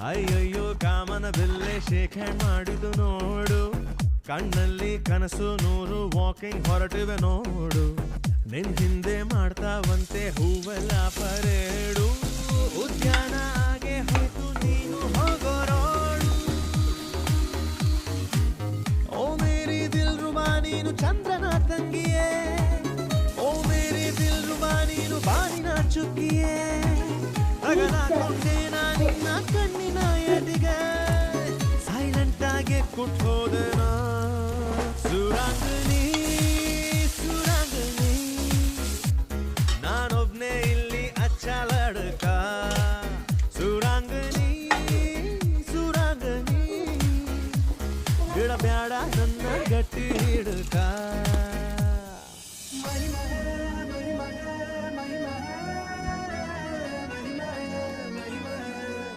ಅಯ್ಯಯ್ಯೋ, ಕಾಮನ ಬೆಲ್ಲೆ ಹ್ಯಾಂಡ್ ಮಾಡಿದು ನೋಡು. ಕಣ್ಣಲ್ಲಿ ಕನಸು ನೂರು ವಾಕಿಂಗ್ ಹೊರಟಿವೆ ನೋಡು. ನಿನ್ ಹಿಂದೆ ಮಾಡ್ತಾವಂತೆ ಹೂವೆಲ್ಲ ಪರೇಡು. ಉದ್ಯಾನ ಹಾಗೆ ಹೋಯ್ತು, ನೀನು ಹೋಗೋರೋಡು. ಓ ಮೇರಿ ದಿಲ್ ರುಬಾ ನೀನು ಚಂದ್ರನ ತಂಗಿಯೇ. ಓ ಮೇರಿ ದಿಲ್ ರುಬಾ ನೀನು ಬಾನಿನ ಚುಕ್ಕಿಯೇ. ತಗಲಾಕೊಂಡೆ ನಿನ್ನ ಕಣ್ಣಿನ ಎದಿಗೆ ಸೈಲೆಂಟ್ ಆಗಿ ಕುಟ್ಟೋದೆ ನಾ ಸುರಾಂಗನಿ ಸುರಾಂಗನಿ ನಾನೊಬ್ನೇ ಇಲ್ಲಿ ಅಚ್ಚಲಡ್ಕ. ಸುರಾಂಗನಿ ಸುರಾಂಗನಿ ಬಿಡಬ್ಯಾಡ ನನ್ನ ಗಟ್ಟಿ ಹಿಡ್ಕ.